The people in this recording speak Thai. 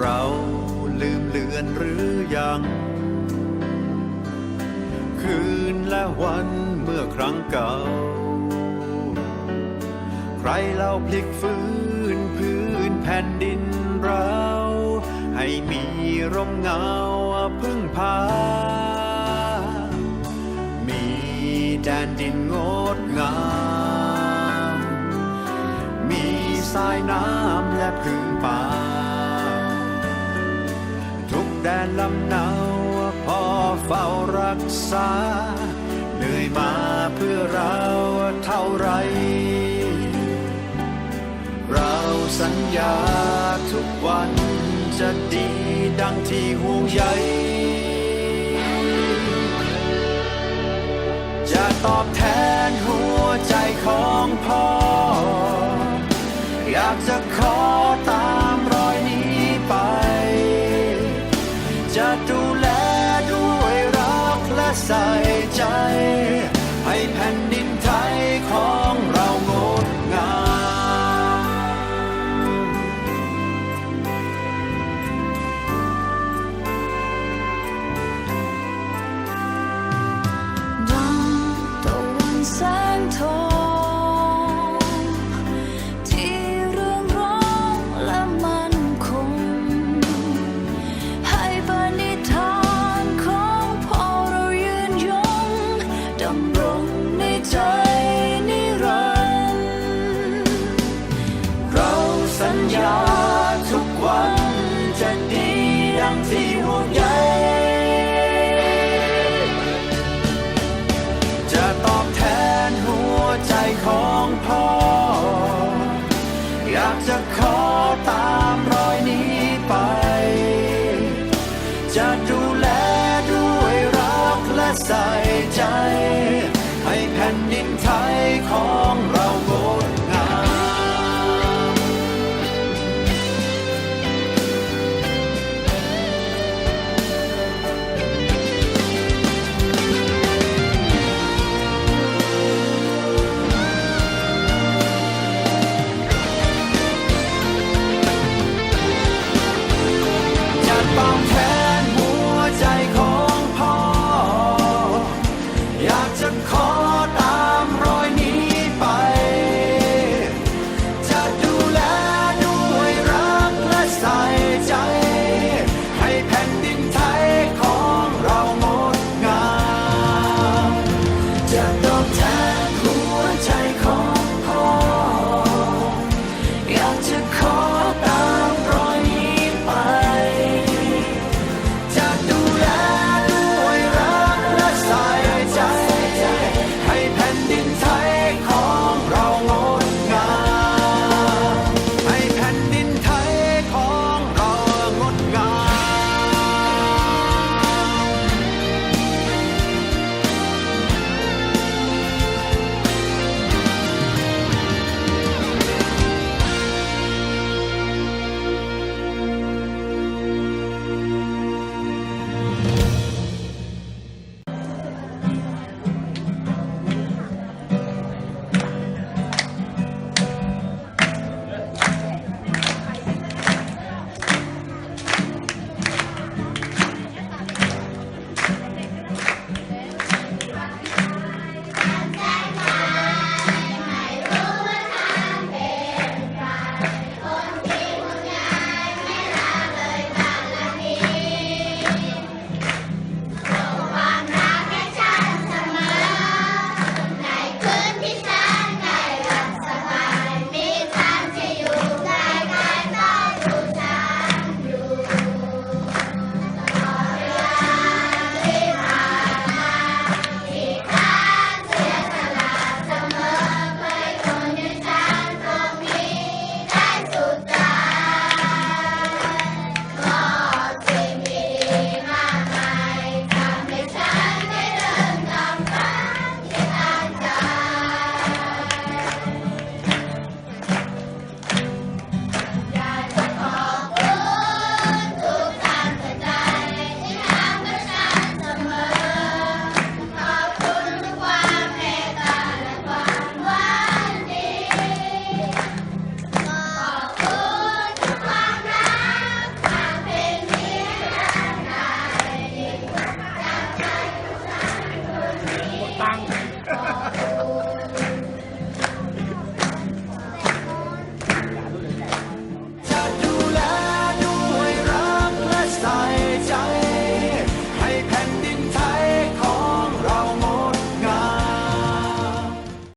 เราลืมเลือนหรือยัง คืนและวันเมื่อครั้งเก่า ใครเล่าพลิกฟื้นพื้นแผ่นดินเรา ให้มีร่มเงาพึ่งพา มีแดนดินงดงาม มีสายน้ำ แดนลำเนาพ่อเฝ้ารักษา เหนื่อยมาเพื่อเราเท่าไร เราสัญญาทุกวันจะดีดังที่ห่วงใยจะตอบแทน ใส่ใจ ให้แผ่นดิน ดำรง time.